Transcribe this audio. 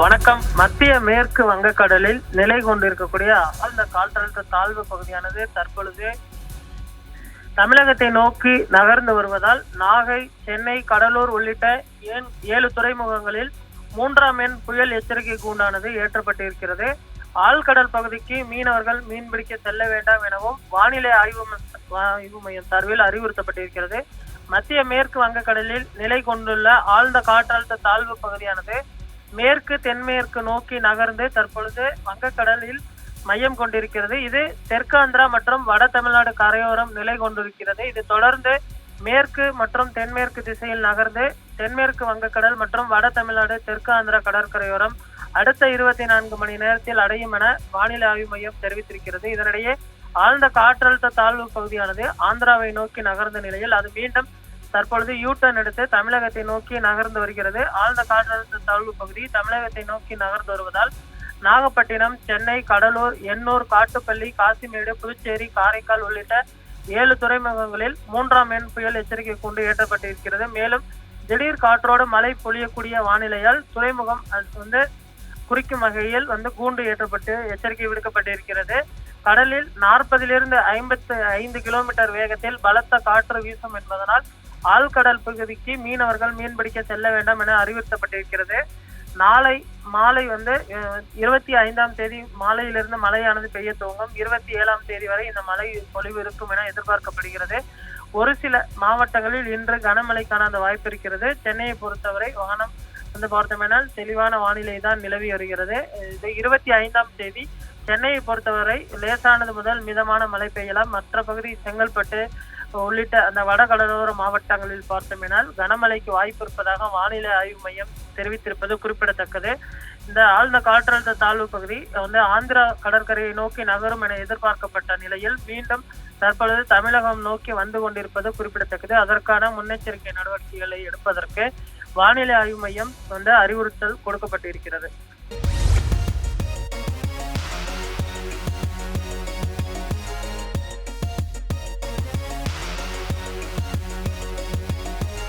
வணக்கம். மத்திய மேற்கு வங்கக்கடலில் நிலை கொண்டிருக்கக்கூடிய ஆழ்ந்த காற்றழுத்த தாழ்வு பகுதியானது தற்பொழுது தமிழகத்தை நோக்கி நகர்ந்து வருவதால் நாகை சென்னை கடலூர் உள்ளிட்ட ஏன்- ஏழு துறைமுகங்களில் மூன்றாம் எண் புயல் எச்சரிக்கை கூண்டானது ஏற்றப்பட்டிருக்கிறது. ஆழ்கடல் பகுதிக்கு மீனவர்கள் மீன்பிடிக்க செல்ல வேண்டாம் எனவும் வானிலை ஆய்வு ம- ஆய்வு மையம் சார்பில் அறிவுறுத்தப்பட்டிருக்கிறது. மத்திய மேற்கு வங்கக்கடலில் நிலை கொண்டுள்ள ஆழ்ந்த காற்றழுத்த தாழ்வு பகுதியானது மேற்கு தென்மேற்கு நோக்கி நகர்ந்து தற்பொழுது வங்கக்கடலில் மையம் கொண்டிருக்கிறது. இது தெற்காந்திரா மற்றும் வட தமிழ்நாடு கரையோரம் நிலை கொண்டிருக்கிறது. இது தொடர்ந்து மேற்கு மற்றும் தென்மேற்கு திசையில் நகர்ந்து தென்மேற்கு வங்கக்கடல் மற்றும் வட தமிழ்நாடு தெற்கு ஆந்திரா கடற்கரையோரம் அடுத்த இருபத்தி நான்கு மணி நேரத்தில் அடையும் என வானிலை ஆய்வு மையம் தெரிவித்திருக்கிறது. இதனிடையே ஆழ்ந்த காற்றழுத்த தாழ்வு பகுதியானது ஆந்திராவை நோக்கி நகர்ந்த நிலையில் அது மீண்டும் தற்பொழுது யூ டர்ன் எடுத்து தமிழகத்தை நோக்கி நகர்ந்து வருகிறது. ஆழ்ந்த காற்றழுத்த தாழ்வு பகுதி தமிழகத்தை நோக்கி நகர்ந்து வருவதால் நாகப்பட்டினம் சென்னை கடலூர் எண்ணூர் காட்டுப்பள்ளி காசிமேடு புதுச்சேரி காரைக்கால் உள்ளிட்ட ஏழு துறைமுகங்களில் மூன்றாம் எண் புயல் எச்சரிக்கை கூண்டு ஏற்றப்பட்டிருக்கிறது. மேலும் திடீர் காற்றோடு மழை பொழியக்கூடிய வானிலையால் துறைமுகம் வந்து குறிக்கும் வகையில் வந்து கூண்டு ஏற்றப்பட்டு எச்சரிக்கை விடுக்கப்பட்டிருக்கிறது. கடலில் நாற்பதிலிருந்து ஐம்பத்து ஐந்து கிலோமீட்டர் வேகத்தில் பலத்த காற்று வீசும் என்பதனால் ஆழ்கடல் பகுதிக்கு மீனவர்கள் மீன்பிடிக்க செல்ல வேண்டாம் என அறிவுறுத்தப்பட்டிருக்கிறது. நாளை மாலை வந்து அஹ், இருபத்தி ஐந்தாம் தேதி மாலையிலிருந்து மழையானது பெய்ய துவங்கும். இருபத்தி ஏழாம் தேதி வரை இந்த மழை பொழிவு இருக்கும் என எதிர்பார்க்கப்படுகிறது. ஒரு சில மாவட்டங்களில் இன்று கனமழைக்கான அந்த வாய்ப்பு இருக்கிறது. சென்னையை பொறுத்தவரை வானம் வந்து பார்த்தோம்னால் தெளிவான வானிலை தான் நிலவி வருகிறது. இது இருபத்தி ஐந்தாம் தேதி. சென்னையை பொறுத்தவரை லேசானது முதல் மிதமான மழை பெய்யலாம். மற்ற பகுதி செங்கல்பட்டு உள்ளிட்ட அந்த வட கடலோர மாவட்டங்களில் பார்த்தோமினால் கனமழைக்கு வாய்ப்பு இருப்பதாக வானிலை ஆய்வு மையம் தெரிவித்திருப்பது குறிப்பிடத்தக்கது. இந்த ஆழ்ந்த காற்றழுத்த தாழ்வு பகுதி வந்து ஆந்திரா கடற்கரையை நோக்கி நகரும் என எதிர்பார்க்கப்பட்ட நிலையில் மீண்டும் தற்பொழுது தமிழகம் நோக்கி வந்து கொண்டிருப்பது குறிப்பிடத்தக்கது. அதற்கான முன்னெச்சரிக்கை நடவடிக்கைகளை எடுப்பதற்கு வானிலை ஆய்வு மையம் வந்து அறிவுறுத்தல் கொடுக்கப்பட்டிருக்கிறது.